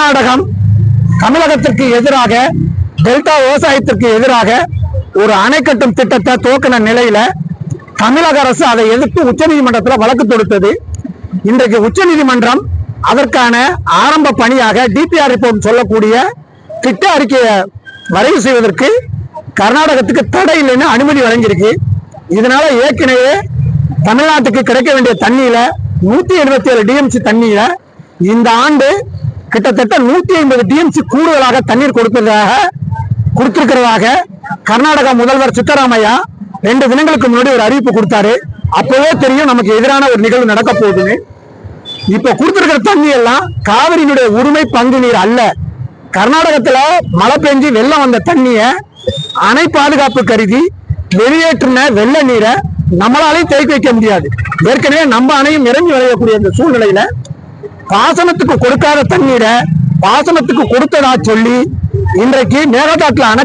கர்நாடகம் தமிழகத்திற்கு எதிராக டெல்டா விவசாயத்திற்கு எதிராக ஒரு அணை கட்டும் திட்டத்தை துவக்கின நிலையில தமிழக அரசு அதை எதிர்த்து உச்சநீதிமன்றத்தில் வழக்கு தொடுத்தது. இன்றைக்கு உச்சநீதிமன்றம் அதற்கான ஆரம்ப பணியாக டிபிஆர் ரிப்போர்ட் சொல்லக்கூடிய திட்ட அறிக்கையை வரைவு செய்வதற்கு கர்நாடகத்துக்கு தடை இல்லைன்னு அனுமதி வழங்கியிருக்கு. இதனால ஏற்கனவே தமிழ்நாட்டுக்கு கிடைக்க வேண்டிய தண்ணியில நூத்தி எழுபத்தி ஏழு டிஎம்சி தண்ணியில இந்த ஆண்டு கிட்டத்தட்ட நூத்தி ஐம்பது டிஎம்சி கூடுதலாக தண்ணீர் கொடுத்ததாக கொடுத்திருக்கிறதாக கர்நாடகா முதல்வர் சித்தராமையா ரெண்டு தினங்களுக்கு முன்னாடி ஒரு அறிவிப்பு கொடுத்தாரு. அப்பவே தெரியும் நமக்கு எதிரான ஒரு நிகழ்வு நடக்க போகுதுன்னு. இப்ப கொடுத்திருக்கிற தண்ணி எல்லாம் காவிரியினுடைய உரிமை பங்கு நீர் அல்ல. கர்நாடகத்துல மழை பெஞ்சு வெள்ளம் வந்த தண்ணிய அணை பாதுகாப்பு கருதி வெளியேற்றின வெள்ள நீரை நம்மளாலையும் தேக்கி வைக்க முடியாது. ஏற்கனவே நம்ம அணையும் நிரம்பி வளையக்கூடிய இந்த சூழ்நிலையில பாசனத்துக்கு கொடுக்காத தண்ணீரை பாசனத்துக்கு கொடுத்ததா சொல்லி இன்றைக்கு மேகதாட்டில் அணை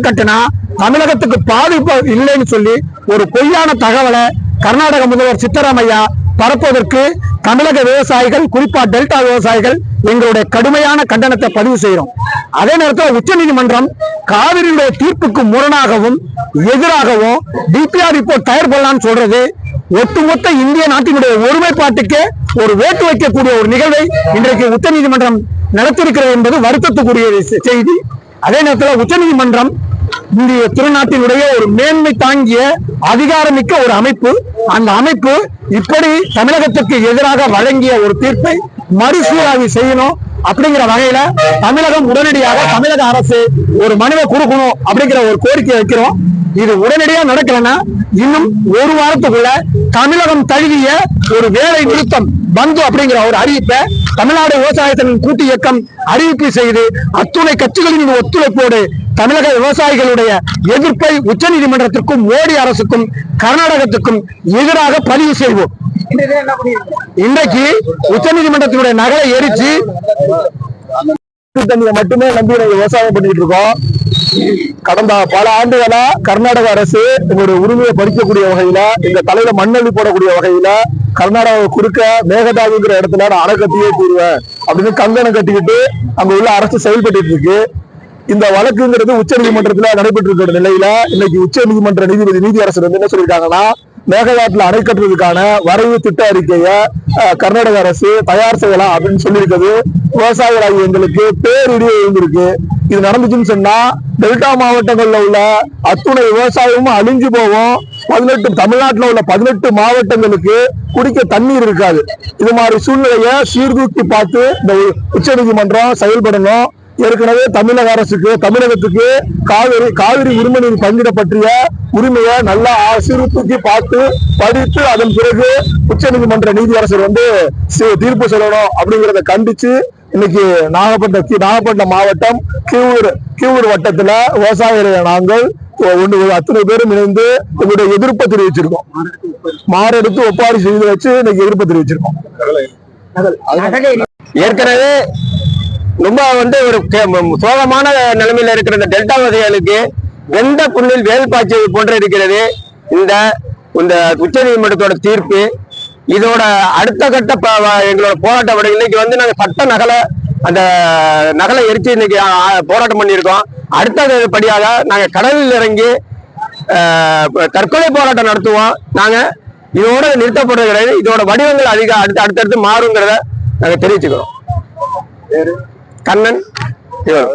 தமிழகத்துக்கு பாதிப்பு இல்லைன்னு சொல்லி ஒரு பொய்யான தகவலை கர்நாடக முதல்வர் சித்தராமையா பரப்புவதற்கு தமிழக விவசாயிகள் குறிப்பா டெல்டா விவசாயிகள் எங்களுடைய கடுமையான கண்டனத்தை பதிவு செய்கிறோம். அதே நேரத்தில் உச்சநீதிமன்றம் காவிரியுடைய தீர்ப்புக்கு முரணாகவும் எதிராகவும் டிபிஆர் ரிப்போர்ட் தயார் பண்ணலாம்னு சொல்றது ஒட்டுமொத்த இந்திய நாட்டினுடைய ஒருமைப்பாட்டுக்கு ஒரு வேட்டு வைக்கக்கூடிய ஒரு நிகழ்வை இன்றைக்கு உச்சநீதிமன்றம் நடத்திருக்கிறது என்பது வருத்தத்துக்குரிய செய்தி. அதே நேரத்தில் உச்சநீதிமன்றம் இந்திய திருநாட்டினுடைய ஒரு மேன்மை தாங்கிய அதிகாரமிக்க ஒரு அமைப்பு. அந்த அமைப்பு இப்படி தமிழகத்துக்கு எதிராக வழங்கிய ஒரு தீர்ப்பை மறுசீராய்வு செய்யணும் அப்படிங்கிற வகையில தமிழகம் உடனடியாக தமிழக அரசு ஒரு மனுவை கொடுக்கணும் அப்படிங்கிற ஒரு கோரிக்கை வைக்கிறோம். இது உடனடியா நடக்கலன்னா இன்னும் ஒரு வாரத்துக்குள்ள தமிழகம் தழுவிய ஒரு வேலை நிறுத்தம் பந்து அப்படிங்கிற ஒரு அறிவிப்பை தமிழ்நாடு விவசாயத்தின் கூட்டு இயக்கம் அறிவிப்பு செய்து அத்துணை கட்சிகளின் ஒத்துழைப்போடு தமிழக விவசாயிகளுடைய எதிர்ப்பை உச்சநீதிமன்றத்திற்கும் மோடி அரசுக்கும் கர்நாடகத்துக்கும் எதிராக பதிவு செய்வோம். இன்றைக்கு உச்சநீதிமன்றத்தினுடைய நகலை எரிச்சு தண்ணியை மட்டுமே நம்பி நாங்க விவசாயம் பண்ணிட்டு இருக்கோம். கடந்த பல ஆண்டுகளா கர்நாடக அரசு எங்களுடைய உரிமையை பறிக்கக்கூடிய வகையில எங்க தலையில மண்ணள்ளி போடக்கூடிய வகையில கர்நாடகாவை குறுக்க மேகதாதுங்கிற இடத்துல நான் அணை கட்டியே தீருவேன் அப்படின்னு கங்கணம் கட்டிக்கிட்டு அங்க உள்ள அரசு செயல்பட்டு இருக்கு. இந்த வழக்குங்கிறது உச்ச நீதிமன்றத்துல நடைபெற்று இருக்கிற நிலையில இன்னைக்கு உச்ச நீதிமன்ற நீதிபதி நீதியரசர் வந்து என்ன சொல்லியிருக்காங்கன்னா மேகதாட்டில் அணை கட்டுறதுக்கான வரைவு திட்ட அறிக்கையை கர்நாடக அரசு தயார் செய்யலாம் அப்படின்னு சொல்லியிருக்கிறது விவசாயிகளாகி எங்களுக்கு பேரிடியே இருந்திருக்கு இது நடந்துச்சுன்னு சொன்னா டெல்டா மாவட்டங்கள்ல உள்ள அத்துணை விவசாயமும் அழிஞ்சு போகும். பதினெட்டு தமிழ்நாட்டில் உள்ள பதினெட்டு மாவட்டங்களுக்கு குடிக்க தண்ணீர் இருக்காது. இது மாதிரி சூழ்நிலையை சீர்தூக்கி பார்த்து இந்த உச்ச நீதிமன்றம் செயல்படணும். ஏற்கனவே தமிழக அரசுக்கு தமிழகத்துக்கு காவிரி காவிரி உரிமை நீர் பங்கிட பற்றிய உரிமையை நல்லா சீர்தூக்கி பார்த்து படித்து அதன் பிறகு உச்சநீதிமன்ற நீதியரசர் வந்து தீர்ப்பு சொல்லணும் அப்படிங்கிறத கண்டிச்சு இன்னைக்கு நாகப்பட்டினம் நாகப்பட்டினம் மாவட்டம் கீவூர் கீவூர் வட்டத்துல விவசாய நாங்கள் ஒன்று அத்தனை பேரும் இணைந்து எங்களுடைய எதிர்ப்பை தெரிவிச்சிருக்கோம். மாரெடுத்து ஒப்பாரி செய்து வச்சு இன்னைக்கு எதிர்ப்பை தெரிவிச்சிருக்கோம். ஏற்கனவே ரொம்ப வந்து ஒரு கே- சோகமான நிலைமையில இருக்கிற இந்த டெல்டா வகைகளுக்கு வெந்த புண்ணில் வேல் பாய்ச்சது போன்று இருக்கிறது. இந்த இந்த உச்ச நீதிமன்றத்தோட தீர்ப்பு இதோட அடுத்த கட்ட எங்களோட போராட்டம் இன்னைக்கு வந்து நாங்கள் சட்ட நகலை அந்த நகலை எரிச்சு இன்னைக்கு போராட்டம் பண்ணியிருக்கோம். அடுத்த படியாக நாங்கள் கடலில் இறங்கி தற்கொலை போராட்டம் நடத்துவோம். நாங்கள் இதோட நிறுத்தப்படுறது கிடையாது இதோட வடிவங்கள் அதிக அடுத்து அடுத்தடுத்து மாறுங்கிறத நாங்கள் தெரிவிச்சுக்கிறோம். கண்ணன் இவர்